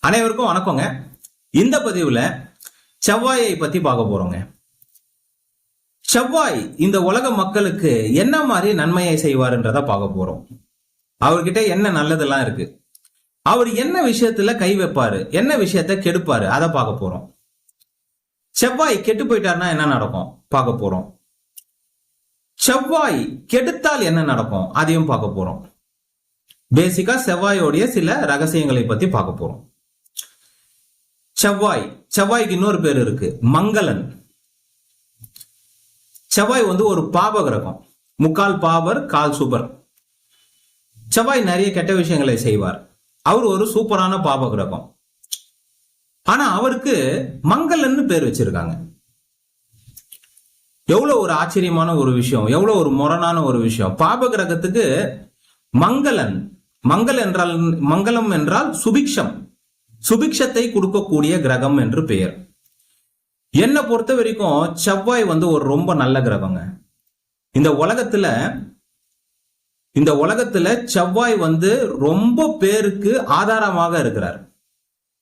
அனைவருக்கும் வணக்கங்க. இந்த பதிவுல செவ்வாயை பத்தி பார்க்க போறோங்க. செவ்வாய் இந்த உலக மக்களுக்கு என்ன மாதிரி நன்மையை செய்வாருன்றத பார்க்க போறோம். அவர்கிட்ட என்ன நல்லதெல்லாம் இருக்கு? அவர் என்ன விஷயத்துல கை வைப்பாரு? என்ன விஷயத்த கெடுப்பாரு? அதை பார்க்க போறோம். செவ்வாய் கெட்டு போயிட்டாருன்னா என்ன நடக்கும்? பார்க்க போறோம். செவ்வாய் கெடுத்தால் என்ன நடக்கும்? அதையும் பார்க்க போறோம். பேசிக்கா செவ்வாயோடைய சில ரகசியங்களை பத்தி பார்க்க போறோம். செவ்வாய். செவ்வாய்க்கு இன்னொரு பேர் இருக்கு. மங்களன். செவ்வாய் வந்து ஒரு பாப கிரகம். முக்கால் பாபர் கால் சூப்பர் செவ்வாய் நிறைய கெட்ட விஷயங்களை செய்வார். அவர் ஒரு சூப்பரான பாப கிரகம். ஆனா அவருக்கு மங்களன்னு பேர் வச்சிருக்காங்க. எவ்வளவு ஒரு ஆச்சரியமான ஒரு விஷயம். எவ்வளவு ஒரு முரணான ஒரு விஷயம். பாப கிரகத்துக்கு மங்களன். மங்கள் என்றால் மங்களம் என்றால் சுபிக்ஷம். சுபிக்ஷத்தை கொடுக்கக்கூடிய கிரகம் என்று பெயர். என்னை பொறுத்த வரைக்கும் செவ்வாய் வந்து ஒரு ரொம்ப நல்ல கிரகங்க. இந்த உலகத்துல இந்த உலகத்துல செவ்வாய் வந்து ரொம்ப பேருக்கு ஆதாரமாக இருக்கிறார்.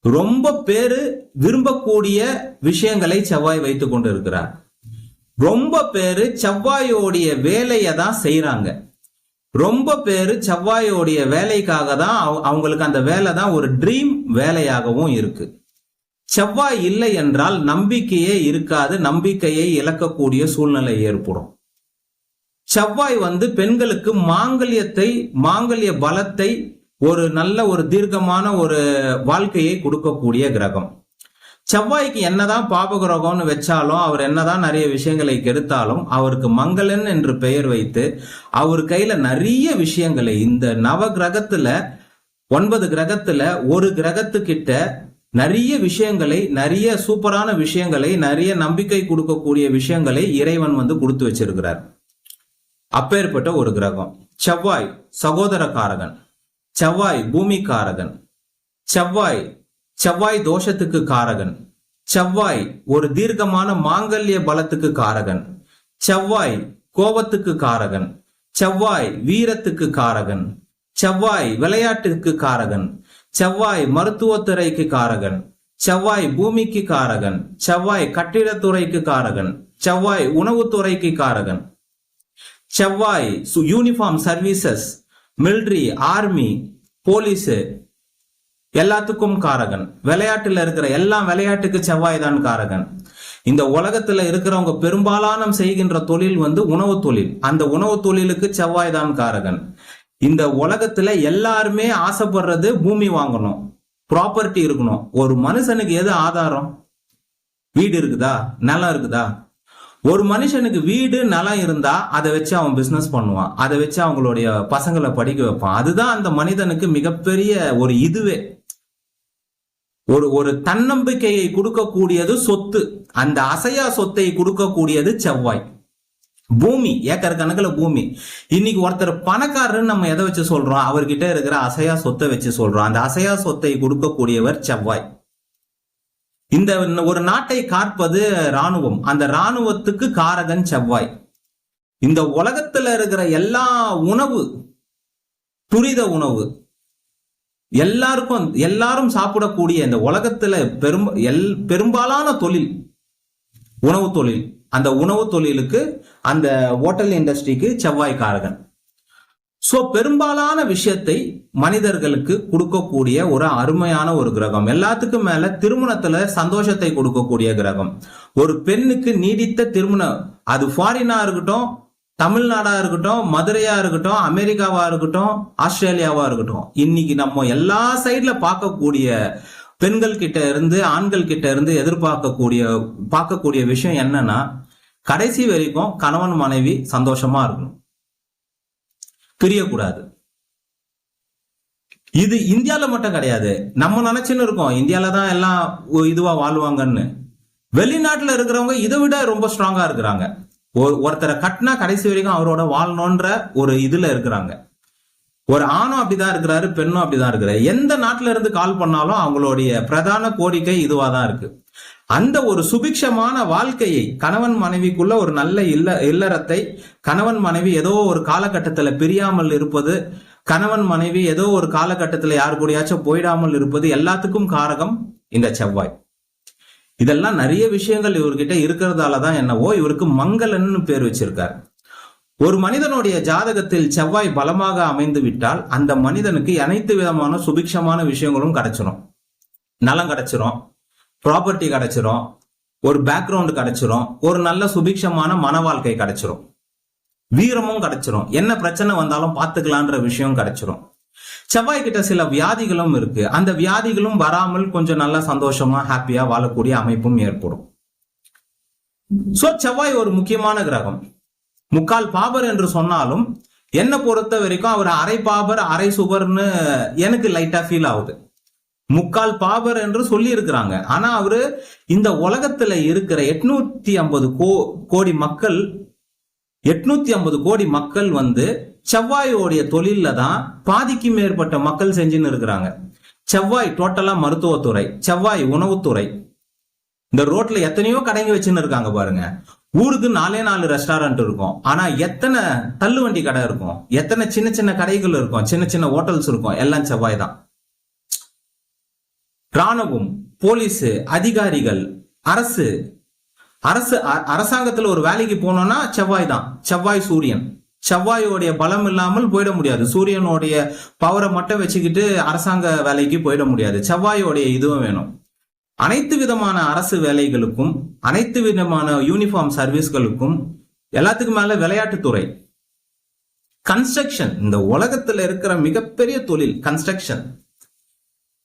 ரொம்ப பேரு விரும்பக்கூடிய விஷயங்களை செவ்வாய் வைத்துக் கொண்டு இருக்கிறார். ரொம்ப பேரு செவ்வாயோடைய வேலையை தான் செய்யறாங்க ரொம்ப பேர் செவ்வாயோடைய வேலைக்காக தான் அவ- அவங்களுக்கு அந்த வேலை தான் ஒரு ட்ரீம் வேலையாகவும் இருக்கு. செவ்வாய் இல்லை என்றால் நம்பிக்கையே இருக்காது நம்பிக்கையை இழக்கக்கூடிய சூழ்நிலை ஏற்படும். செவ்வாய் வந்து பெண்களுக்கு மாங்கல்யத்தை மாங்கல்ய பலத்தை ஒரு நல்ல ஒரு தீர்க்கமான ஒரு வாழ்க்கையை கொடுக்கக்கூடிய கிரகம். செவ்வாய்க்கு என்னதான் பாபகிரகம்னு வச்சாலும் அவர் என்னதான் நிறைய விஷயங்களை கெடுத்தாலும் அவருக்கு மங்களன் என்று பெயர் வைத்து அவர் கையில நிறைய விஷயங்களை இந்த நவ கிரகத்துல ஒன்பது கிரகத்துல ஒரு கிரகத்துக்கிட்ட நிறைய விஷயங்களை நிறைய சூப்பரான விஷயங்களை நிறைய நம்பிக்கை கொடுக்கக்கூடிய விஷயங்களை இறைவன் வந்து கொடுத்து வச்சிருக்கிறார். அப்பேற்பட்ட ஒரு கிரகம். செவ்வாய் சகோதர காரகன் செவ்வாய் பூமி காரகன் செவ்வாய் செவ்வாய் தோஷத்துக்கு காரகன். செவ்வாய் ஒரு தீர்க்கமான மாங்கல்ய பலத்துக்கு காரகன். செவ்வாய் கோபத்துக்கு காரகன். செவ்வாய் வீரத்துக்கு காரகன். செவ்வாய் விளையாட்டுக்கு காரகன். செவ்வாய் மருத்துவத்துறைக்கு காரகன். செவ்வாய் பூமிக்கு காரகன். செவ்வாய் கட்டிடத்துறைக்கு காரகன். செவ்வாய் உணவுத்துறைக்கு காரகன். செவ்வாய் uniform services military army police எல்லாத்துக்கும் காரகன். விளையாட்டுல இருக்கிற எல்லாம் விளையாட்டுக்கு செவ்வாய் தான் காரகன். இந்த உலகத்துல இருக்கிறவங்க பெரும்பாலான செய்கின்ற தொழில் வந்து உணவு தொழில். அந்த உணவு தொழிலுக்கு செவ்வாய் தான் காரகன். இந்த உலகத்துல எல்லாருமே ஆசைப்படுறது பூமி வாங்கணும். ப்ராப்பர்ட்டி இருக்கணும். ஒரு மனுஷனுக்கு எது ஆதாரம்? வீடு இருக்குதா? நிலம் இருக்குதா? ஒரு மனுஷனுக்கு வீடு நிலம் இருந்தா அதை வச்சு அவன் பிசினஸ் பண்ணுவான். அதை வச்சு அவங்களுடைய பசங்களை படிக்க வைப்பான். அதுதான் அந்த மனிதனுக்கு மிகப்பெரிய ஒரு இதுவே. ஒரு ஒரு தன்னம்பிக்கையை கொடுக்கக்கூடியது சொத்து. அந்த அசையா சொத்தை கொடுக்கக்கூடியது செவ்வாய். பூமி ஏக்கர் கணக்கில் பூமி. இன்னைக்கு ஒருத்தர் பணக்காரர்னு நம்ம எதை வச்சு சொல்றோம்? அவர்கிட்ட இருக்கிற அசையா சொத்தை வச்சு சொல்றோம். அந்த அசையா சொத்தை கொடுக்கக்கூடியவர் செவ்வாய். இந்த ஒரு நாட்டை காற்பது ராணுவம் அந்த ராணுவத்துக்கு காரகன் செவ்வாய். இந்த உலகத்துல இருக்கிற எல்லா உணவு துரித உணவு எல்லாருக்கும் எல்லாரும் சாப்பிடக்கூடிய இந்த உலகத்துல பெரும் எல் பெரும்பாலான தொழில் உணவு தொழில். அந்த உணவு தொழிலுக்கு அந்த ஹோட்டல் இண்டஸ்ட்ரிக்கு செவ்வாய்க்காரகன் ஸோ சோ பெரும்பாலான விஷயத்தை மனிதர்களுக்கு கொடுக்கக்கூடிய ஒரு அருமையான ஒரு கிரகம். எல்லாத்துக்கும் மேல திருமணத்துல சந்தோஷத்தை கொடுக்கக்கூடிய கிரகம். ஒரு பெண்ணுக்கு நீடித்த திருமணம். அது ஃபாரினா இருக்கட்டும் தமிழ்நாடா இருக்கட்டும் மதுரையா இருக்கட்டும் அமெரிக்காவா இருக்கட்டும் ஆஸ்திரேலியாவா இருக்கட்டும். இன்னைக்கு நம்ம எல்லா சைட்ல பார்க்கக்கூடிய பெண்கள் கிட்ட இருந்து ஆண்கள் கிட்ட இருந்து எதிர்பார்க்கக்கூடிய பார்க்கக்கூடிய விஷயம் என்னன்னா கடைசி வரைக்கும் கணவன் மனைவி சந்தோஷமா இருக்கணும். பிரியக்கூடாது. இது இந்தியாவில் மட்டும் கிடையாது. நம்ம நினைச்சுன்னு இருக்கோம் இந்தியாவில தான் எல்லாம் ஒ- இதுவா வாழ்வாங்கன்னு. வெளிநாட்டுல இருக்கிறவங்க இதை விட ரொம்ப ஸ்ட்ராங்கா இருக்கிறாங்க. ஒருத்தரை கட்டினா கடைசி வரைக்கும் அவரோட வாழணுன்ற ஒரு இதுல இருக்கிறாங்க. ஒரு ஆணும் அப்படிதான் இருக்கிறாரு பெண்ணும் அப்படிதான் இருக்கிறாரு. எந்த நாட்டுல இருந்து கால் பண்ணாலும் அவங்களுடைய பிரதான கோரிக்கை இதுவா தான் இருக்கு. அந்த ஒரு சுபிக்ஷமான வாழ்க்கையை கணவன் மனைவிக்குள்ள ஒரு நல்ல இல்ல இல்லறத்தை கணவன் மனைவி ஏதோ ஒரு காலகட்டத்துல பிரியாமல் இருப்பது கணவன் மனைவி ஏதோ ஒரு காலகட்டத்தில் யார் கூடயாச்சும் போயிடாமல் இருப்பது எல்லாத்துக்கும் காரகம் இந்த செவ்வாய். இதெல்லாம் நிறைய விஷயங்கள் இவர்கிட்ட இருக்கிறதால தான் என்னவோ இவருக்கு மங்களன்னு பேர் வச்சிருக்கார். ஒரு மனிதனுடைய ஜாதகத்தில் செவ்வாய் பலமாக அமைந்து விட்டால் அந்த மனிதனுக்கு அனைத்து விதமான சுபிக்ஷமான விஷயங்களும் கிடைச்சிரும். நலம் கிடைச்சிரும் ப்ராப்பர்ட்டி கிடைச்சிரும் ஒரு பேக்ரவுண்டு கிடைச்சிரும் ஒரு நல்ல சுபிக்ஷமான மன வாழ்க்கை கிடைச்சிரும். வீரமும் கிடைச்சிரும். என்ன பிரச்சனை வந்தாலும் பார்த்துக்கலான்ற விஷயம் கிடைச்சிரும். செவ்வாய் கிட்ட சில வியாதிகளும் இருக்கு. அந்த வியாதிகளும் வராமல் கொஞ்சம் நல்லா சந்தோஷமா ஹாப்பியா வாழக்கூடிய அமைப்பும் ஏற்படும். சோ செவ்வாய் ஒரு முக்கியமான கிரகம். முக்கால் பாபர் என்று சொன்னாலும் என்னை பொறுத்த வரைக்கும் அவர் அரை பாபர் அரை சுபர்னு எனக்கு லைட்டா ஃபீல் ஆகுது. முக்கால் பாபர் என்று சொல்லி இருக்கிறாங்க ஆனா அவரு இந்த உலகத்துல இருக்கிற எட்நூத்தி ஐம்பது கோ கோடி மக்கள் எட்நூத்தி ஐம்பது கோடி மக்கள் வந்து செவ்வாயோடைய தொழில்ல தான் பாதிக்கு மேற்பட்ட மக்கள் செஞ்சுன்னு இருக்கிறாங்க. செவ்வாய் டோட்டலா மருத்துவத்துறை செவ்வாய் உணவுத்துறை. இந்த ரோட்ல எத்தனையோ கடைங்க வச்சுன்னு இருக்காங்க பாருங்க. ஊருக்கு நாலே நாலு ரெஸ்டாரண்ட் இருக்கும். ஆனா எத்தனை தள்ளுவண்டி கடை இருக்கும்? எத்தனை சின்ன சின்ன கடைகள் இருக்கும்? சின்ன சின்ன ஹோட்டல்ஸ் இருக்கும். எல்லாம் செவ்வாய் தான். ராணுவம் போலீஸ் அதிகாரிகள் அரசு. அரசு அ- அரசாங்கத்துல ஒரு வேலைக்கு போனோம்னா செவ்வாய் தான். செவ்வாய் சூரியன். செவ்வாயோடைய பலம் இல்லாமல் போயிட முடியாது. சூரியனுடைய பவரை மட்டும் வச்சுக்கிட்டு அரசாங்க வேலைக்கு போயிட முடியாது. செவ்வாயோடைய இதுவும் வேணும். அனைத்து விதமான அரசு வேலைகளுக்கும் அனைத்து விதமான யூனிஃபார்ம் சர்வீஸ்களுக்கும் எல்லாத்துக்கும் மேல விளையாட்டுத்துறை. கன்ஸ்ட்ரக்ஷன் இந்த உலகத்துல இருக்கிற மிகப்பெரிய தொழில் கன்ஸ்ட்ரக்ஷன்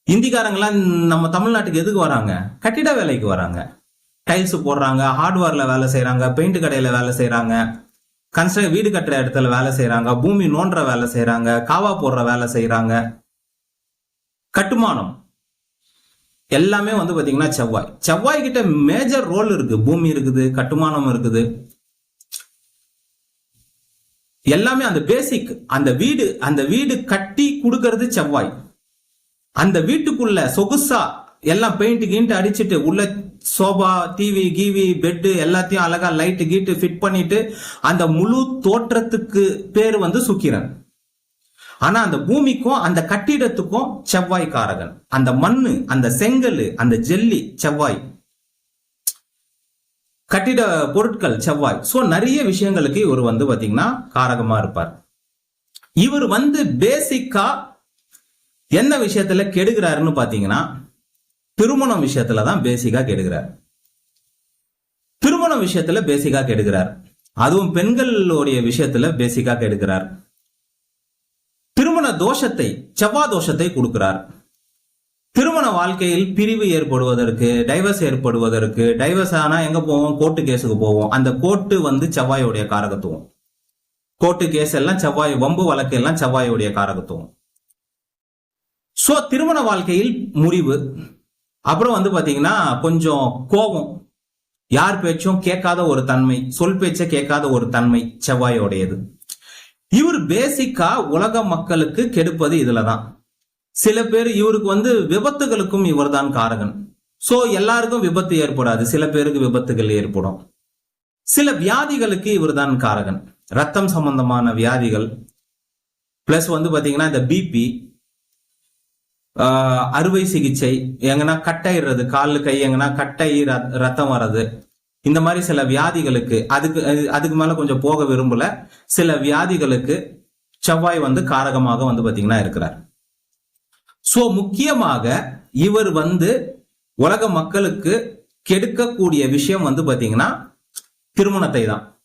இந்திக்காரங்களாம் நம்ம தமிழ்நாட்டுக்கு எதுக்கு வராங்க? கட்டிட வேலைக்கு வராங்க. டைல்ஸ் போடுறாங்க ஹார்ட்வேர்ல வேலை செய்யறாங்க பெயிண்ட் கடையில வேலை செய்யறாங்க கன்ஸ்ட்ரக்ட் வீடு கட்டுற இடத்துல வேலை செய்யறாங்க பூமி நோண்டுற வேலை செய்யறாங்க காவா போடுற வேலை செய்யறாங்க கட்டுமானம். எல்லாமே வந்து பாத்தீங்கன்னா செவ்வாய். செவ்வாய் கிட்ட மேஜர் ரோல் இருக்கு. பூமி இருக்குது கட்டுமானம் இருக்குது. எல்லாமே அந்த பேசிக் அந்த வீடு அந்த வீடு கட்டி கொடுக்கறது செவ்வாய். அந்த வீட்டுக்குள்ள சொகுசா எல்லாம் பெயிண்ட் கீண்ட் அடிச்சிட்டு உள்ள சோபா டிவி கீவி பெட்டு எல்லாத்தையும் அழகா லைட்டு கீட்டு ஃபிட் பண்ணிட்டு அந்த முழு தோற்றத்துக்கு பேர் வந்து சுக்கிரன். ஆனா அந்த பூமிக்கும் அந்த கட்டிடத்துக்கும் செவ்வாய் காரகன். அந்த மண்ணு அந்த செங்கல் அந்த ஜெல்லி செவ்வாய். கட்டிட பொருட்கள் செவ்வாய். சோ நிறைய விஷயங்களுக்கு இவர் வந்து பாத்தீங்கன்னா காரகமா இருப்பார். இவர் வந்து பேசிக்கா என்ன விஷயத்துல கெடுகிறாருன்னு பாத்தீங்கன்னா திருமணம் விஷயத்துல தான் பேசிக்கா கெடுகிறார் திருமண விஷயத்துல பேசிக்கா கெடுகிறார் அதுவும் பெண்களுடைய விஷயத்துல பேசிக்கா கெடுக்கிறார். திருமண தோஷத்தை செவ்வா தோஷத்தை கொடுக்கிறார். திருமண வாழ்க்கையில் பிரிவு ஏற்படுவதற்கு டைவர்ஸ் ஏற்படுவதற்கு டைவர்ஸ் ஆனா எங்க போவோம்? கோர்ட்டு கேஸுக்கு போவோம். அந்த கோர்ட்டு வந்து செவ்வாயோடைய காரகத்துவம். கோர்ட்டு கேஸ் எல்லாம் செவ்வாய் வம்பு வழக்கு எல்லாம் செவ்வாயோடைய காரகத்துவம். சோ திருமண வாழ்க்கையில் முறிவு. அப்புறம் வந்து பாத்தீங்கன்னா கொஞ்சம் கோபம். யார் பேச்சும் கேட்காத ஒரு தன்மை சொல் பேச்ச கேட்காத ஒரு தன்மை செவ்வாயோடையது. இவர் பேசிக்கா உலக மக்களுக்கு கெடுப்பது இதுலதான். சில பேர் இவருக்கு வந்து விபத்துகளுக்கும் இவர்தான் காரகன். சோ எல்லாருக்கும் விபத்து ஏற்படாது. சில பேருக்கு விபத்துகள் ஏற்படும். சில வியாதிகளுக்கு இவர்தான் காரகன். ரத்தம் சம்பந்தமான வியாதிகள் பிளஸ் வந்து பாத்தீங்கன்னா இந்த பிபி அறுவை சிகிச்சை எங்கன்னா கட்டாயிடுறது காலு கை எங்கன்னா கட்டாயி ரத்- ரத்தம் வர்றது. இந்த மாதிரி சில வியாதிகளுக்கு அதுக்கு அது- அதுக்கு மேல கொஞ்சம் போக விரும்பல. சில வியாதிகளுக்கு செவ்வாய் வந்து காரகமாக வந்து பாத்தீங்கன்னா இருக்கிறார். சோ முக்கியமாக இவர் வந்து உலக மக்களுக்கு கெடுக்கக்கூடிய விஷயம் வந்து பாத்தீங்கன்னா திருமணத்தை தான்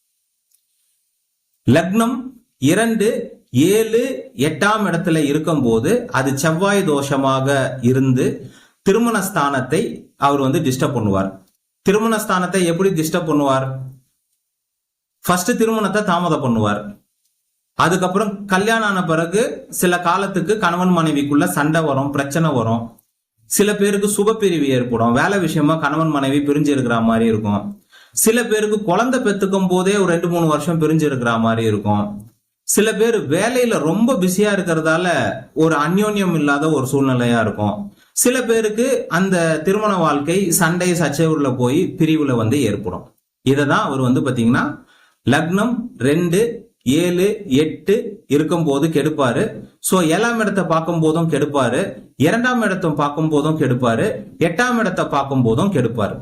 லக்னம் இரண்டு ஏழு எட்டாம் இடத்துல இருக்கும்போது அது செவ்வாய் தோஷமாக இருந்து திருமண ஸ்தானத்தை அவர் வந்து டிஸ்டர்ப் பண்ணுவார். திருமண ஸ்தானத்தை எப்படி டிஸ்டர்ப் பண்ணுவார்? ஃபர்ஸ்ட் திருமணத்தை தாமதம் பண்ணுவார். அதுக்கப்புறம் கல்யாணம் ஆன பிறகு சில காலத்துக்கு கணவன் மனைவிக்குள்ள சண்டை வரும் பிரச்சனை வரும். சில பேருக்கு சுபப்பிரிவு ஏற்படும். வேலை விஷயமா கணவன் மனைவி பிரிஞ்சு இருக்கிற மாதிரி இருக்கும். சில பேருக்கு குழந்தை பெத்துக்கும் போதே ஒரு ரெண்டு மூணு வருஷம் பிரிஞ்சு இருக்கிற மாதிரி இருக்கும். சில பேர் வேலையில ரொம்ப பிஸியா இருக்கிறதால ஒரு அந்யோன்யம் இல்லாத ஒரு சூழ்நிலையா இருக்கும். சில பேருக்கு அந்த திருமண வாழ்க்கை சண்டை சச்சரவுல போய் பிரிவுல வந்து ஏற்படும். இதை தான் அவர் வந்து பாத்தீங்கன்னா லக்னம் ரெண்டு ஏழு எட்டு இருக்கும் போது கெடுப்பாரு. ஸோ ஏழாம் இடத்தை பார்க்கும் போதும் கெடுப்பாரு. இரண்டாம் இடத்தை பார்க்கும் போதும் கெடுப்பாரு. எட்டாம் இடத்தை பார்க்கும் போதும் கெடுப்பாரு.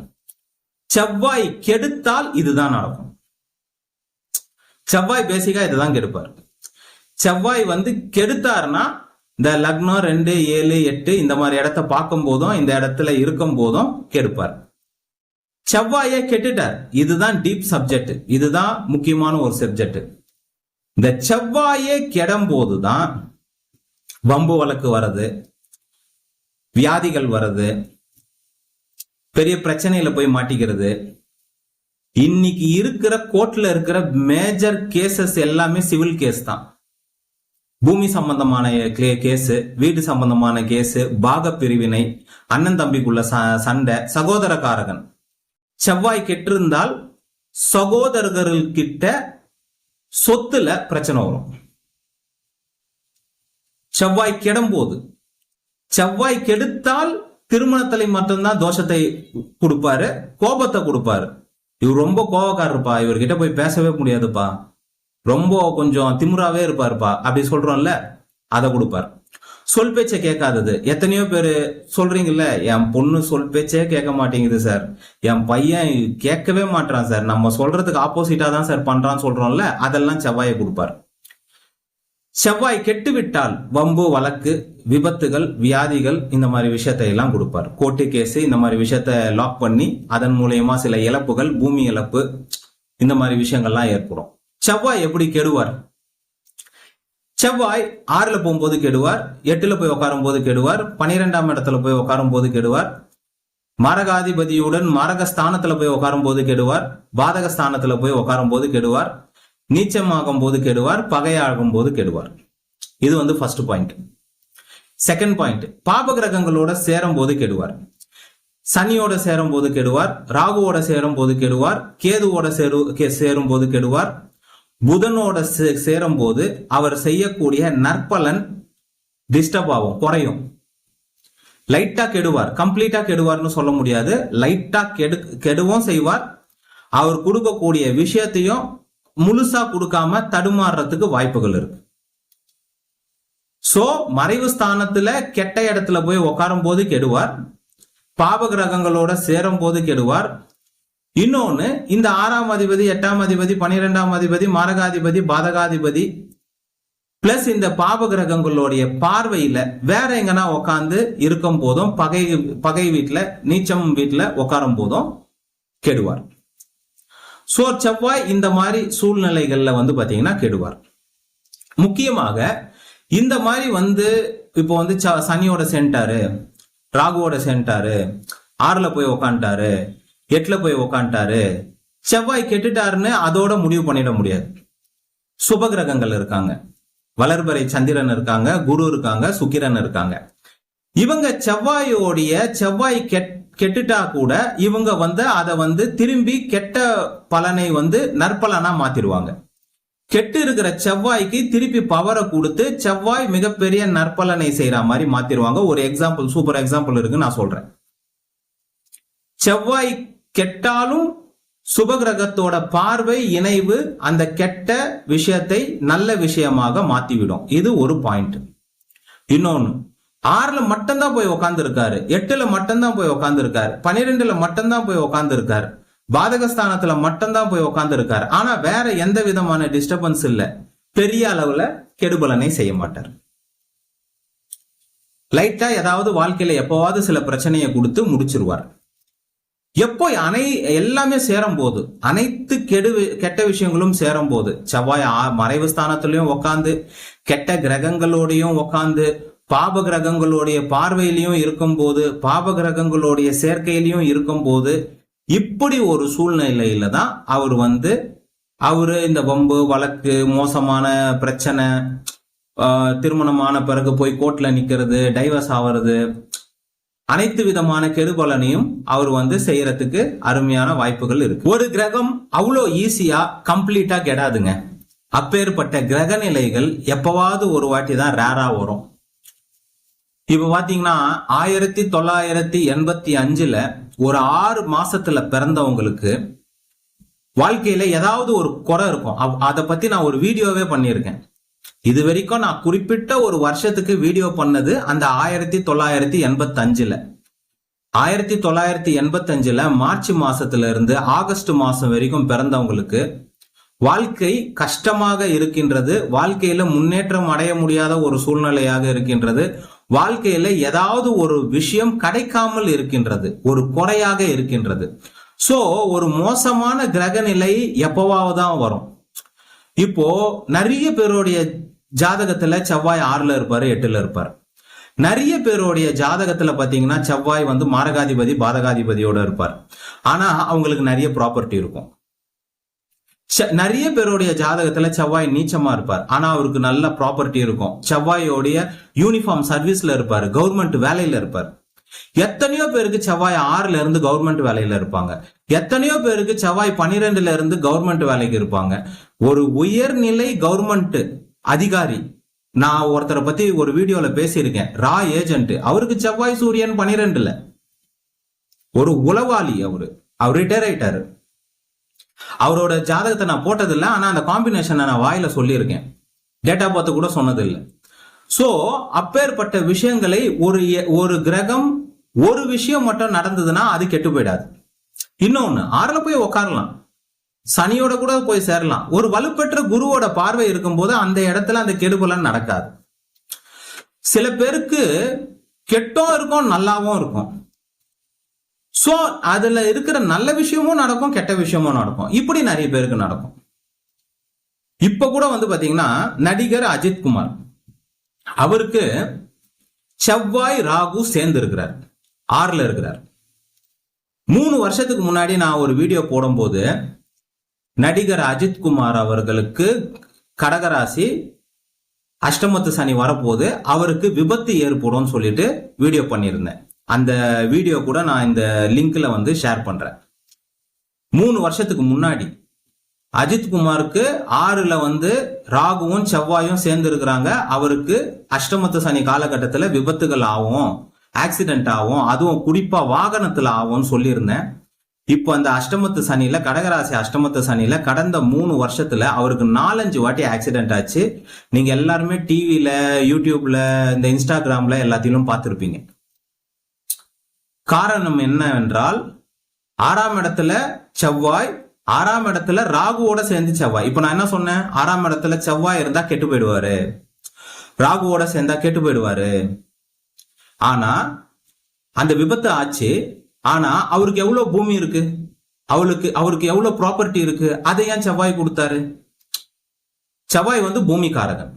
செவ்வாய் கெடுத்தால் இதுதான் நடக்கும். செவ்வாய் பேசிக்கா இதுதான் கெடுப்பார். செவ்வாய் வந்து கெடுத்தாருன்னா இந்த லக்னம் ரெண்டு ஏழு எட்டு இந்த மாதிரி இடத்த பார்க்கும் போதும் இந்த இடத்துல இருக்கும் போதும் கெடுப்பார். செவ்வாயை கெட்டுட்டார். இதுதான் டீப் சப்ஜெக்ட் இதுதான் முக்கியமான ஒரு சப்ஜெக்ட் இந்த செவ்வாயே கெடும் போதுதான் வம்பு வழக்கு வர்றது வியாதிகள் வர்றது பெரிய பிரச்சனையில போய் மாட்டிக்கிறது இன்னைக்கு இருக்கிற கோர்ட்ல இருக்கிற மேஜர் கேசஸ் எல்லாமே சிவில் கேஸ் தான். பூமி சம்பந்தமான கேஸு வீடு சம்பந்தமான கேஸு பாக பிரிவினை அண்ணன் தம்பிக்குள்ள ச- சண்டை சகோதரகாரகன் செவ்வாய் கெட்டிருந்தால் சகோதரர்கள்கிட்ட சொத்துல பிரச்சனை வரும். செவ்வாய் கெடும்போது செவ்வாய் கெடுத்தால் திருமணத்திலே மட்டும்தான் தோஷத்தை கொடுப்பாரு கோபத்தை கொடுப்பாரு. இவர் ரொம்ப கோவக்காரருப்பா. இவர்கிட்ட போய் பேசவே முடியாதுப்பா. ரொம்ப கொஞ்சம் திமுறாவே இருப்பாருப்பா. அப்படி சொல்றோம்ல அதை கொடுப்பார். சொல் பேச்சை கேட்காதது. எத்தனையோ பேர் சொல்றீங்கல்ல என் பொண்ணு சொல் பேச்சே கேட்க மாட்டேங்குது சார். என் பையன் கேட்கவே மாட்டான் சார். நம்ம சொல்றதுக்கு ஆப்போசிட்டா தான் சார் பண்றான்னு சொல்றோம்ல அதெல்லாம் செவ்வாயை கொடுப்பார். செவ்வாய் கெட்டு விட்டால் வம்பு வழக்கு விபத்துகள் வியாதிகள் இந்த மாதிரி விஷயத்தை எல்லாம் கொடுப்பார். கோர்ட்டு கேஸு இந்த மாதிரி விஷயத்த லாக் பண்ணி அதன் மூலயமா சில இழப்புகள் பூமி இழப்பு இந்த மாதிரி விஷயங்கள்லாம் ஏற்படும். செவ்வாய் எப்படி கெடுவார்? செவ்வாய் ஆறுல போகும்போது கெடுவார் எட்டுல போய் உட்காரும் போது கெடுவார் பனிரெண்டாம் இடத்துல போய் உட்காரும் போது கெடுவார் மரகாதிபதியுடன் மரக ஸ்தானத்துல போய் உட்காரும் போது கெடுவார் பாதக ஸ்தானத்துல போய் உட்காரும் போது கெடுவார் நீச்சமாகும் போது கெடுவார் பகையாகும் போது கெடுவார். இது வந்து ஃபர்ஸ்ட் பாயிண்ட் செகண்ட் பாயிண்ட் பாப கிரகங்களோட சேரும் போது கெடுவார். சனியோட சேரும் போது கெடுவார் ராகுவோட சேரும் போது கெடுவார் கேதுவோட சேரு கே- சேரும் போது கெடுவார். புதனோட சே- சேரும் போது அவர் செய்யக்கூடிய நற்பலன் டிஸ்டர்ப் ஆகும் குறையும். லைட்டா கெடுவார் கம்ப்ளீட்டா கெடுவார்னு சொல்ல முடியாது. லைட்டா கெடு கெடுவும் செய்வார். அவர் கொடுக்கக்கூடிய விஷயத்தையும் முழுசா கொடுக்காம தடுமாறுறதுக்கு வாய்ப்புகள் இருக்கு. சோ மறைவு ஸ்தானத்துல கெட்ட இடத்துல போய் உட்காரும் போது கெடுவார். பாப கிரகங்களோட சேரும் போது கெடுவார். இன்னொன்னு இந்த ஆறாம் அதிபதி எட்டாம் அதிபதி பனிரெண்டாம் அதிபதி மாரகாதிபதி பாதகாதிபதி பிளஸ் இந்த பாப கிரகங்களுடைய பார்வையில வேற எங்கன்னா உட்காந்து இருக்கும் போதும் பகை பகை வீட்டுல நீச்சம் வீட்டுல உட்காரும் போதும் கெடுவார். சோ செவ்வாய் இந்த மாதிரி சூழ்நிலைகள்ல வந்து பாத்தீங்கன்னா கெடுவார். முக்கியமாக இந்த மாதிரி வந்து இப்போ வந்து ச- சனியோட சென்ட்டாரு ராகுவோட சென்டாரு ஆறுல போய் உக்காண்டாரு எட்டுல போய் உக்காண்டாரு செவ்வாய் கெட்டுட்டாருன்னு அதோட முடிவு பண்ணிட முடியாது. சுப கிரகங்கள் இருக்காங்க. வளர்பறை சந்திரன் இருக்காங்க குரு இருக்காங்க சுக்கிரன் இருக்காங்க. இவங்க செவ்வாயோடைய செவ்வாய் கெட் கெட்டுட்டா கூட இவங்க வந்து அதை வந்து திரும்பி கெட்ட பலனை வந்து நற்பலனா மாத்திருவாங்க கெட்டு இருக்கிற செவ்வாய்க்கு திருப்பி பவரை கொடுத்து செவ்வாய் மிகப்பெரிய நற்பலனை செய்யற மாதிரி மாத்திருவாங்க ஒரு எக்ஸாம்பிள் சூப்பர் எக்ஸாம்பிள் இருக்கு நான் சொல்றேன். செவ்வாய் கெட்டாலும் சுபகிரகத்தோட பார்வை இணைவு அந்த கெட்ட விஷயத்தை நல்ல விஷயமாக மாத்திவிடும். இது ஒரு பாயிண்ட் இன்னொன்னு ஆறுல மட்டும்தான் போய் உக்காந்து இருக்காரு எட்டுல மட்டும்தான் போய் உக்காந்து இருக்காரு பனிரெண்டுல மட்டும்தான் போய் உக்காந்து இருக்காரு பாதகஸ்தானத்துல மட்டும்தான் போய் உக்காந்து இருக்காரு ஆனா வேற எந்த விதமான டிஸ்டர்பன்ஸ் இல்ல. பெரிய அளவுல கெடுபலனை செய்ய மாட்டார். லைட்டா ஏதாவது வாழ்க்கையில எப்பவாவது சில பிரச்சனையை கொடுத்து முடிச்சிருவார். எப்போ அனை எல்லாமே சேரும் போது அனைத்து கெடு கெட்ட விஷயங்களும் சேரும் போது செவ்வாய் மறைவு ஸ்தானத்திலையும் உக்காந்து கெட்ட கிரகங்களோடையும் உக்காந்து பாப கிரகங்களுடைய பார்வையிலையும் இருக்கும்போது பாப கிரகங்களுடைய சேர்க்கையிலையும் இருக்கும்போது இப்படி ஒரு சூழ்நிலையில தான் அவர் வந்து அவரு இந்த வம்பு வழக்கு மோசமான பிரச்சனை திருமணமான பிறகு போய் கோர்ட்ல நிக்கிறது டைவர்ஸ் ஆவறது அனைத்து விதமான கெடுபலனையும் அவர் வந்து செய்யறதுக்கு அருமையான வாய்ப்புகள் இருக்கு. ஒரு கிரகம் அவ்வளோ ஈஸியா கம்ப்ளீட்டா கெடாதுங்க. அப்பேற்பட்ட கிரக நிலைகள் எப்பவாவது ஒரு வாட்டி தான் ரேரா வரும். இப்ப பாத்தீங்கன்னா ஆயிரத்தி தொள்ளாயிரத்தி எண்பத்தி அஞ்சுல ஒரு ஆறு மாசத்துல பிறந்தவங்களுக்கு வாழ்க்கையில ஏதாவது ஒரு குறை இருக்கும். அதை பத்தி நான் ஒரு வீடியோவே பண்ணியிருக்கேன். இது வரைக்கும் நான் குறிப்பிட்ட ஒரு வருஷத்துக்கு வீடியோ பண்ணது அந்த ஆயிரத்தி தொள்ளாயிரத்தி எண்பத்தஞ்சுல. ஆயிரத்தி தொள்ளாயிரத்தி எண்பத்தஞ்சுல மார்ச் மாசத்துல இருந்து ஆகஸ்ட் மாசம் வரைக்கும் பிறந்தவங்களுக்கு வாழ்க்கை கஷ்டமாக இருக்கின்றது. வாழ்க்கையில முன்னேற்றம் அடைய முடியாத ஒரு சூழ்நிலையாக இருக்கின்றது. வாழ்க்கையில ஏதாவது ஒரு விஷயம் கிடைக்காமல் இருக்கின்றது ஒரு குறையாக இருக்கின்றது. சோ ஒரு மோசமான கிரக நிலை எப்பவாவது தான் வரும். இப்போ நிறைய பேருடைய ஜாதகத்துல செவ்வாய் ஆறுல இருப்பாரு எட்டுல இருப்பாரு. நிறைய பேருடைய ஜாதகத்துல பாத்தீங்கன்னா செவ்வாய் வந்து மாரகாதிபதி பாதகாதிபதியோட இருப்பார். ஆனா அவங்களுக்கு நிறைய ப்ராப்பர்ட்டி இருக்கும். நிறைய பேருடைய ஜாதகத்துல செவ்வாய் நீச்சமா இருப்பார். ஆனா அவருக்கு நல்ல ப்ராப்பர்ட்டி இருக்கும். செவ்வாயோடைய யூனிஃபார்ம் சர்வீஸ்ல இருப்பாரு. கவர்மெண்ட் வேலையில இருப்பார். எத்தனையோ பேருக்கு செவ்வாய் ஆறுல இருந்து கவர்மெண்ட் வேலையில இருப்பாங்க. எத்தனையோ பேருக்கு செவ்வாய் பன்னிரெண்டுல இருந்து கவர்மெண்ட் வேலைக்கு இருப்பாங்க. ஒரு உயர்நிலை கவர்மெண்ட் அதிகாரி நான் ஒருத்தரை பத்தி ஒரு வீடியோல பேசியிருக்கேன். ரா ஏஜென்ட் அவருக்கு செவ்வாய் சூரியன் பனிரெண்டுல ஒரு உளவாளி அவரு. அவர் ரிட்டையர் ஆயிட்டாரு. அவரோட ஜாதகத்தை நான் போட்டதில்லை ஆனா அந்த காம்பினேஷனை நான் வாயில சொல்லியிருக்கேன். டேட்டா பார்த்து கூட சொன்னதில்லை. சோ அப்பேற்பட்ட விஷயங்களை ஒரு ஒரு கிரகம் ஒரு விஷயம் மட்டும் நடந்ததுன்னா அது கெட்டு போயிடாது. இன்னொன்னு ஆறுல போய் உட்காரலாம் சனியோட கூட போய் சேரலாம். ஒரு வலுப்பெற்ற குருவோட பார்வை இருக்கும்போது அந்த இடத்துல அந்த கெடுபலன் நடக்காது. சில பேருக்கு கெட்டும் இருக்கும் நல்லாவும் இருக்கும். ஸோ அதில் இருக்கிற நல்ல விஷயமும் நடக்கும் கெட்ட விஷயமும் நடக்கும். இப்படி நிறைய பேருக்கு நடக்கும். இப்போ கூட வந்து பார்த்தீங்கன்னா நடிகர் அஜித் குமார். அவருக்கு செவ்வாய் ராகு சேர்ந்து இருக்கிறார். ஆறில் இருக்கிறார். மூணு வருஷத்துக்கு முன்னாடி நான் ஒரு வீடியோ போடும்போது நடிகர் அஜித் குமார் அவர்களுக்கு கடகராசி அஷ்டமத்து சனி வரப்போது அவருக்கு விபத்து ஏற்படும் சொல்லிட்டு வீடியோ பண்ணியிருந்தேன். அந்த வீடியோ கூட நான் இந்த லிங்க்ல வந்து ஷேர் பண்றேன். மூணு வருஷத்துக்கு முன்னாடி அஜித் குமாருக்கு ஆறுல வந்து ராகுவும் செவ்வாயும் சேர்ந்து இருக்கிறாங்க அவருக்கு அஷ்டமத்து சனி காலகட்டத்துல விபத்துகள் ஆகும் ஆக்சிடென்ட் ஆகும் அதுவும் குறிப்பா வாகனத்துல ஆகும்னு சொல்லியிருந்தேன். இப்போ அந்த அஷ்டமத்து சனியில கடகராசி அஷ்டமத்து சனியில கடந்த மூணு வருஷத்துல அவருக்கு நாலஞ்சு வாட்டி ஆக்சிடென்ட் ஆச்சு. நீங்க எல்லாருமே டிவியில யூடியூப்ல இந்த இன்ஸ்டாகிராம்ல எல்லாத்திலும் பார்த்துருப்பீங்க. காரணம் என்னவென்றால் ஆறாம் இடத்துல செவ்வாய் ஆறாம் இடத்துல ராகுவோட சேர்ந்து செவ்வாய். இப்போ நான் என்ன சொன்னேன்? ஆறாம் இடத்துல செவ்வாய் இருந்தா கெட்டு போயிடுவாரு. ராகுவோட சேர்ந்தா கெட்டு போயிடுவாரு. ஆனா அந்த விபத்து ஆச்சு. ஆனா அவருக்கு எவ்வளவு பூமி இருக்கு? அவளுக்கு அவருக்கு எவ்வளவு ப்ராப்பர்ட்டி இருக்கு? அதை ஏன் செவ்வாய் கொடுத்தாரு? செவ்வாய் வந்து பூமிக்காரகன்.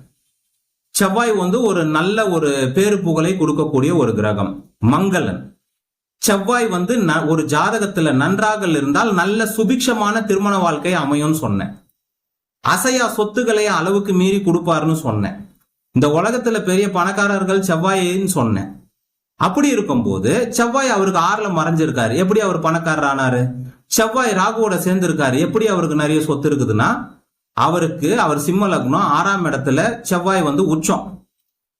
செவ்வாய் வந்து ஒரு நல்ல ஒரு பேரு புகழை கொடுக்கக்கூடிய ஒரு கிரகம். மங்களன். செவ்வாய் வந்து ந- ஒரு ஜாதகத்துல நன்றாக இருந்தால் நல்ல சுபிக்ஷமான திருமண வாழ்க்கை அமையும்னு சொன்னேன். அசையா சொத்துக்களை அளவுக்கு மீறி கொடுப்பாருன்னு சொன்னேன். இந்த உலகத்துல பெரிய பணக்காரர்கள் செவ்வாயின்னு சொன்னேன். அப்படி இருக்கும்போது செவ்வாய் அவருக்கு ஆறுல மறைஞ்சிருக்காரு. எப்படி அவர் பணக்காரர் ஆனாரு? செவ்வாய் ராகுவோட சேர்ந்திருக்காரு. எப்படி அவருக்கு நிறைய சொத்து இருக்குதுன்னா அவருக்கு அவர் சிம்ம லக்னம் ஆறாம் இடத்துல செவ்வாய் வந்து உச்சம்.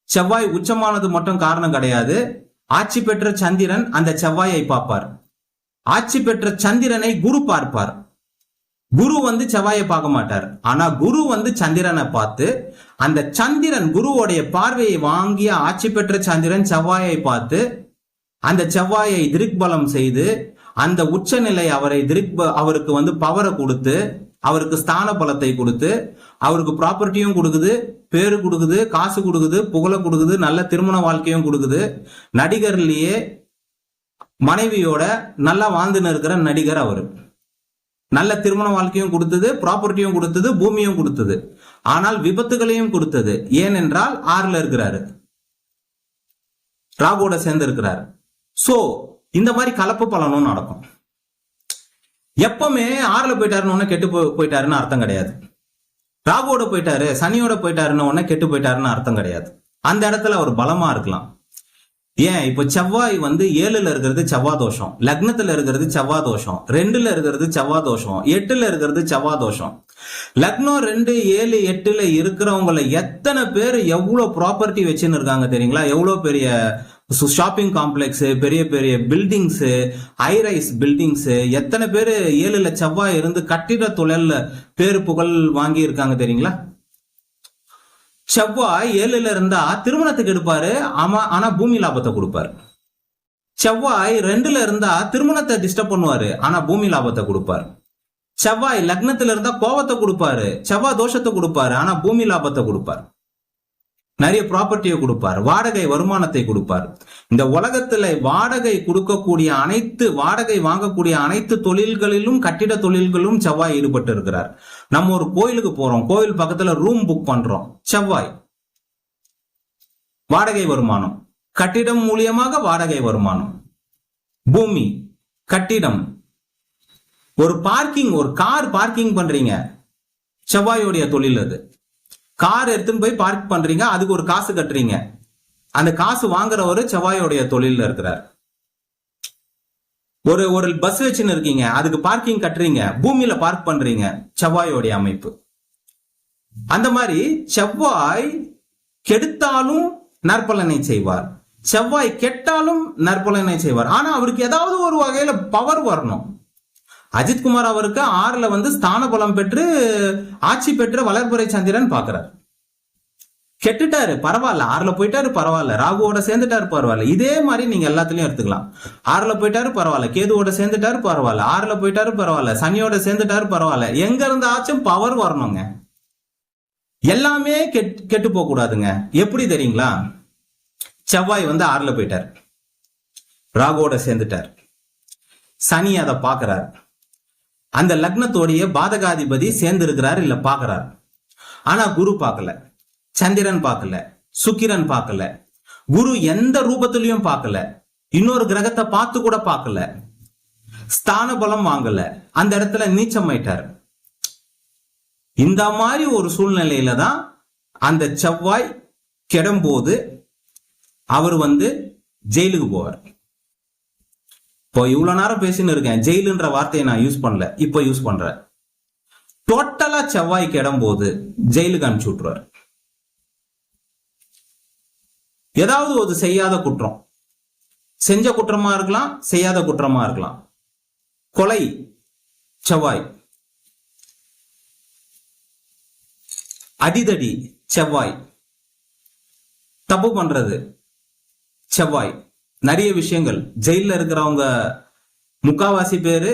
செவ்வாய் உச்சமானது மட்டும் காரணம் கிடையாது. ஆட்சி பெற்ற சந்திரன் அந்த செவ்வாயை பார்ப்பார். ஆட்சி பெற்ற சந்திரனை குரு பார்ப்பார். குரு வந்து செவ்வாயை பார்க்க மாட்டார். ஆனா குரு வந்து சந்திரனை பார்த்து அந்த சந்திரன் குருவோடைய பார்வையை வாங்கிய ஆட்சி பெற்ற சந்திரன் செவ்வாயை பார்த்து அந்த செவ்வாயை திருக்பலம் செய்து அந்த உச்சநிலை அவரை திருக் அவருக்கு வந்து பவரை கொடுத்து அவருக்கு ஸ்தான பலத்தை கொடுத்து அவருக்கு ப்ராப்பர்ட்டியும் கொடுக்குது பேரு கொடுக்குது காசு கொடுக்குது புகழை கொடுக்குது நல்ல திருமண வாழ்க்கையும் கொடுக்குது. நடிகர்லயே மனைவியோட நல்லா வாழ்ந்துன்னு இருக்கிற நடிகர் அவர். நல்ல திருமண வாழ்க்கையும் கொடுத்தது ப்ராப்பர்ட்டியும் கொடுத்தது பூமியும் கொடுத்தது. ஆனால் விபத்துகளையும் கொடுத்தது. ஏனென்றால் ஆறுல இருக்கிறாரு. ராகுவோட சேர்ந்து இருக்கிறாரு சோ இந்த மாதிரி கலப்பு பலனும் நடக்கும். எப்பவுமே ஆறுல போயிட்டாருன்னு உடனே கெட்டு போய் போயிட்டாருன்னு அர்த்தம் கிடையாது. ராகுவோட போயிட்டாரு சனியோட போயிட்டாருன்னு உடனே கெட்டு போயிட்டாருன்னு அர்த்தம் கிடையாது. அந்த இடத்துல அவர் பலமா இருக்கலாம். ஏன்? இப்போ செவ்வாய் வந்து ஏழுல இருக்கிறது செவ்வாய் தோஷம் லக்னத்துல இருக்கிறது செவ்வாய் தோஷம் ரெண்டுல இருக்கிறது செவ்வாய் தோஷம் எட்டுல இருக்கிறது செவ்வாய் தோஷம். லக்னம் ரெண்டு ஏழு எட்டுல இருக்கிறவங்கள எத்தனை பேர் எவ்வளவு ப்ராப்பர்ட்டி வச்சுன்னு இருக்காங்க தெரியுங்களா? எவ்வளவு பெரிய ஷாப்பிங் காம்ப்ளெக்ஸு பெரிய பெரிய பில்டிங்ஸு ஹைரைஸ் பில்டிங்ஸு எத்தனை பேர் ஏழுல செவ்வாய் இருந்து கட்டிட தொழிலில் பேர் புகழ் வாங்கி இருக்காங்க தெரியுங்களா? செவ்வாய் ஏழுல இருந்தா திருமணத்துக்கு எடுப்பாரு ஆமா ஆனா பூமி லாபத்தை கொடுப்பாரு. செவ்வாய் ரெண்டுல இருந்தா திருமணத்தை டிஸ்டர்ப் பண்ணுவாரு ஆனா பூமி லாபத்தை கொடுப்பாரு. செவ்வாய் லக்னத்துல இருந்தா கோவத்தை கொடுப்பாரு செவ்வாய் தோஷத்தை கொடுப்பாரு ஆனா பூமி லாபத்தை கொடுப்பாரு. நிறைய ப்ராப்பர்ட்டியை கொடுப்பார். வாடகை வருமானத்தை கொடுப்பார். இந்த உலகத்துல வாடகை கொடுக்கக்கூடிய அனைத்து வாடகை வாங்கக்கூடிய அனைத்து தொழில்களிலும் கட்டிட தொழில்களும் செவ்வாய் ஈடுபட்டு இருக்கிறார் நம்ம ஒரு கோயிலுக்கு போறோம். கோயில் பக்கத்துல ரூம் புக் பண்றோம். செவ்வாய். வாடகை வருமானம். கட்டிடம் மூலியமாக வாடகை வருமானம். பூமி கட்டிடம். ஒரு பார்க்கிங் ஒரு கார் பார்க்கிங் பண்றீங்க. செவ்வாயோடைய தொழில் அது. கார் எடுத்துன்னு போய் பார்க் பண்றீங்க அதுக்கு ஒரு காசு கட்டுறீங்க. அந்த காசு வாங்குறவரு செவ்வாயோடைய தொழில இருக்கிறார். ஒரு ஒரு பஸ் வச்சுன்னு இருக்கீங்க அதுக்கு பார்க்கிங் கட்டுறீங்க பூமியில பார்க் பண்றீங்க செவ்வாயோடைய அமைப்பு. அந்த மாதிரி செவ்வாய் கெடுத்தாலும் நற்பலனை செய்வார். செவ்வாய் கெட்டாலும் நற்பலனை செய்வார். ஆனா அவருக்கு ஏதாவது ஒரு வகையில பவர் வரணும். அஜித்குமார் அவருக்கு ஆறுல வந்து ஸ்தான பலம் பெற்று ஆட்சி பெற்ற வளர்புரை சந்திரன் பாக்குறாரு. கெட்டுட்டாரு பரவாயில்ல. ஆறுல போயிட்டாரு பரவாயில்ல. ராகுவோட சேர்ந்துட்டாரு பரவாயில்ல. இதே மாதிரி நீங்க எல்லாத்துலயும் எடுத்துக்கலாம். ஆறுல போயிட்டாரு பரவாயில்ல. கேதுவோட சேர்ந்துட்டாரு பரவாயில்ல. ஆறுல போயிட்டாரு பரவாயில்ல. சனியோட சேர்ந்துட்டாரு பரவாயில்ல. எங்க இருந்தாச்சும் பவர் வரணுங்க. எல்லாமே கெட் கெட்டு போக கூடாதுங்க எப்படி தெரியுங்களா? செவ்வாய் வந்து ஆறுல போயிட்டார். ராகுவோட சேர்ந்துட்டார். சனி அதை பாக்குறாரு. அந்த லக்னத்தோடைய பாதகாதிபதி சேர்ந்திருக்கிறார் இல்ல பாக்குறார் ஆனா குரு பார்க்கல சந்திரன் பார்க்கல சுக்கிரன் பார்க்கல குரு எந்த ரூபத்திலையும் பார்க்கல இன்னொரு கிரகத்தை பார்த்து கூட பார்க்கல ஸ்தான பலம் வாங்கல அந்த இடத்துல நீச்சம் ஆயிட்டார். இந்த மாதிரி ஒரு சூழ்நிலையில தான் அந்த செவ்வாய் கெடும்போது அவர் வந்து ஜெயிலுக்கு போவார். இப்போ இவ்வளவு நேரம் பேசின்னு இருக்கேன். ஜெயிலுன்ற வார்த்தையை நான் யூஸ் பண்ணல. இப்போ யூஸ் பண்றேன். டோட்டலா செவ்வாய் போது ஜெயிலுக்கு அனுப்பிச்சு விட்டுருவார். ஏதாவது ஒரு செய்யாத குற்றம். செஞ்ச குற்றமா இருக்கலாம் செய்யாத குற்றமா இருக்கலாம். கொலை செவ்வாய். அடிதடி செவ்வாய். தப்பு பண்றது செவ்வாய். நிறைய விஷயங்கள். ஜெயில இருக்கிறவங்க முக்காவாசி பேரு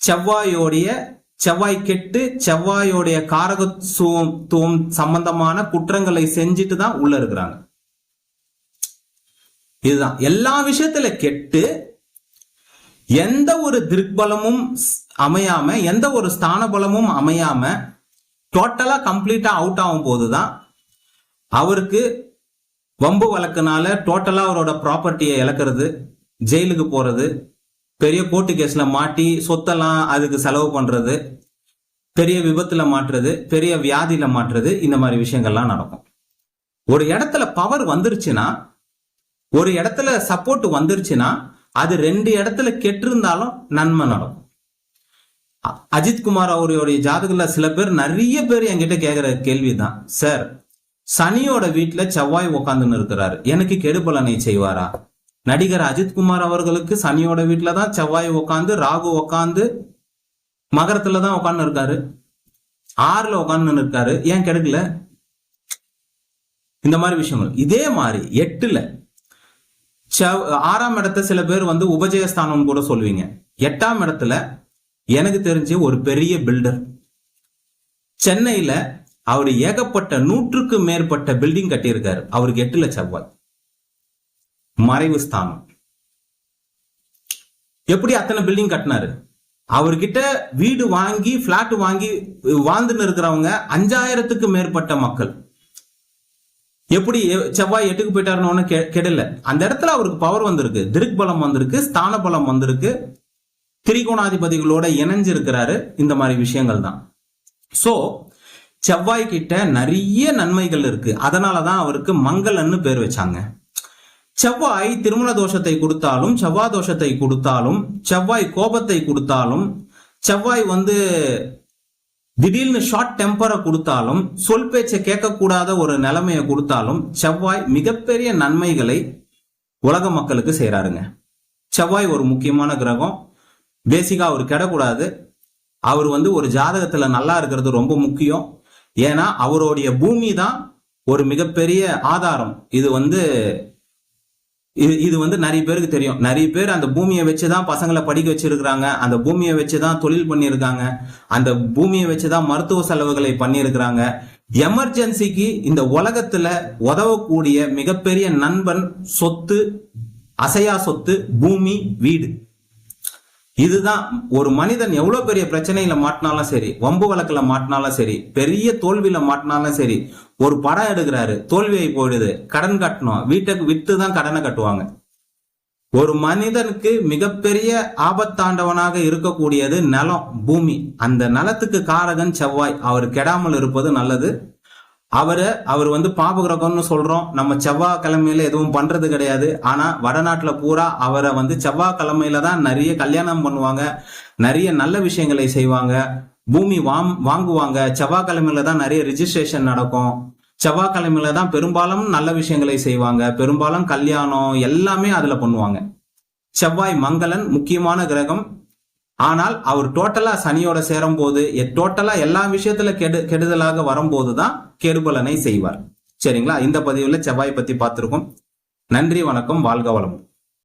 செவ்வாயோடைய செவ்வாய் கெட்டு செவ்வாயோடைய காரகத்துவம் சம்பந்தமான குற்றங்களை செஞ்சுட்டு தான் உள்ள இருக்கிறாங்க. இதுதான். எல்லா விஷயத்துல கெட்டு எந்த ஒரு திருக்பலமும் அமையாம எந்த ஒரு ஸ்தான பலமும் அமையாம டோட்டலா கம்ப்ளீட்டா அவுட் ஆகும் போதுதான் அவருக்கு வம்பு வழக்குனால டோட்டலா அவரோட ப்ராப்பர்ட்டியை இழக்கிறது ஜெயிலுக்கு போறது பெரிய கோர்ட்டு கேஸ்ல மாட்டி சொத்தெல்லாம் அதுக்கு செலவு பண்றது பெரிய விபத்துல மாற்றுறது பெரிய வியாதியில மாற்றுறது இந்த மாதிரி விஷயங்கள்லாம் நடக்கும். ஒரு இடத்துல பவர் வந்துருச்சுன்னா ஒரு இடத்துல சப்போர்ட் வந்துருச்சுன்னா அது ரெண்டு இடத்துல கெட்டிருந்தாலும் நன்மை நடக்கும். அஜித்குமார் அவருடைய ஜாதகத்தில் சில பேர் நிறைய பேர் என்கிட்ட கேட்கிற கேள்விதான் சார் சனியோட வீட்டுல செவ்வாய் உக்காந்துன்னு இருக்கிறாரு எனக்கு கெடுபலனை செய்வாரா? நடிகர் அஜித் குமார் அவர்களுக்கு சனியோட வீட்டுல தான் செவ்வாய் உக்காந்து ராகு உக்காந்து மகரத்துல தான் உட்காந்து இருக்காரு. ஆறுல உட்காந்து இருக்காரு ஏன் கெடுக்கல? இந்த மாதிரி விஷயங்கள். இதே மாதிரி எட்டுல ஆறாம் இடத்த சில பேர் வந்து உபஜயஸ்தானம் கூட சொல்லுவீங்க எட்டாம் இடத்துல எனக்கு தெரிஞ்சு ஒரு பெரிய பில்டர் சென்னையில அவர் ஏகப்பட்ட நூற்றுக்கு மேற்பட்ட பில்டிங் கட்டியிருக்காரு. அவருக்கு எட்டு செவ்வாய் ரூபாய். மறைவு ஸ்தானம். எப்படி அத்தனை பில்டிங் கட்டினாரு? அவர்கிட்ட வீடு வாங்கி பிளாட் வாங்கி வாழ்ந்துன்னு இருக்கிறவங்க அஞ்சாயிரத்துக்கு மேற்பட்ட மக்கள். எப்படி செவ்வாய் எட்டுக்கு போயிட்டாருன்னு கெடல. அந்த இடத்துல அவருக்கு பவர் வந்திருக்கு. திருக் பலம் வந்திருக்கு ஸ்தான பலம் வந்திருக்கு. திரிகோணாதிபதிகளோட இணைஞ்சு இருக்கிறாரு இந்த மாதிரி விஷயங்கள் தான் சோ செவ்வாய் கிட்ட நிறைய நன்மைகள் இருக்கு. அதனாலதான் அவருக்கு மங்களன்னு பேர் வச்சாங்க. செவ்வாய் திருமண தோஷத்தை கொடுத்தாலும் செவ்வாய் தோஷத்தை கொடுத்தாலும் செவ்வாய் கோபத்தை கொடுத்தாலும் செவ்வாய் வந்து திடீர்னு ஷார்ட் டெம்பரை கொடுத்தாலும் சொல் பேச்சை கேட்கக்கூடாத ஒரு நிலைமையை கொடுத்தாலும் செவ்வாய் மிகப்பெரிய நன்மைகளை உலக மக்களுக்கு செய்கிறாருங்க செவ்வாய் ஒரு முக்கியமான கிரகம். பேசிக்காக அவர் கெடக்கூடாது. அவர் வந்து ஒரு ஜாதகத்தில் நல்லா இருக்கிறது ரொம்ப முக்கியம். ஏன்னா அவருடைய பூமி தான் ஒரு மிகப்பெரிய ஆதாரம். இது வந்து இது இது வந்து நிறைய பேருக்கு தெரியும். நிறைய பேர் அந்த பூமியை வச்சு தான் பசங்களை படிக்க வச்சிருக்கிறாங்க. அந்த பூமியை வச்சு தான் தொழில் பண்ணியிருக்காங்க. அந்த பூமியை வச்சு தான் மருத்துவ செலவுகளை பண்ணியிருக்கிறாங்க. எமர்ஜென்சிக்கு இந்த உலகத்துல உதவக்கூடிய மிகப்பெரிய நண்பன் சொத்து அசையா சொத்து பூமி வீடு. இதுதான் ஒரு மனிதன் எவ்வளவு பெரிய பிரச்சனையில மாட்டினாலும் சரி வம்பு வழக்குல மாட்டினாலும் சரி பெரிய தோல்வியில மாட்டினாலும் சரி ஒரு படம் எடுக்கிறாரு தோல்வியை போயிடுது கடன் கட்டணும் வீட்டுக்கு விட்டு தான் கடனை கட்டுவாங்க. ஒரு மனிதனுக்கு மிகப்பெரிய ஆபத்தாண்டவனாக இருக்கக்கூடியது நிலம் பூமி. அந்த நிலத்துக்கு காரகன் செவ்வாய் அவர் கெடாமல் இருப்பது நல்லது. அவரை அவர் வந்து பாபகிரகம்னு சொல்றோம். நம்ம செவ்வாய் கிழமையில எதுவும் பண்றது கிடையாது. ஆனா வடநாட்டுல பூரா அவரை வந்து செவ்வாய் கிழமையில தான் நிறைய கல்யாணம் பண்ணுவாங்க. நிறைய நல்ல விஷயங்களை செய்வாங்க. பூமி வாம் வாங்குவாங்க. செவ்வாய் கிழமையில தான் நிறைய ரிஜிஸ்ட்ரேஷன் நடக்கும். செவ்வாய் கிழமையில தான் பெரும்பாலும் நல்ல விஷயங்களை செய்வாங்க. பெரும்பாலும் கல்யாணம் எல்லாமே அதுல பண்ணுவாங்க. செவ்வாய் மங்களன் முக்கியமான கிரகம் ஆனால் அவர் டோட்டலா சனியோட சேரும் போது டோட்டலா எல்லா விஷயத்துல கெடு கெடுதலாக வரும்போது தான் கெடுபலனை செய்வார். சரிங்களா? இந்த பதிவுல செவ்வாய் பத்தி பார்த்திருக்கோம். நன்றி வணக்கம் வாழ்க வளமும்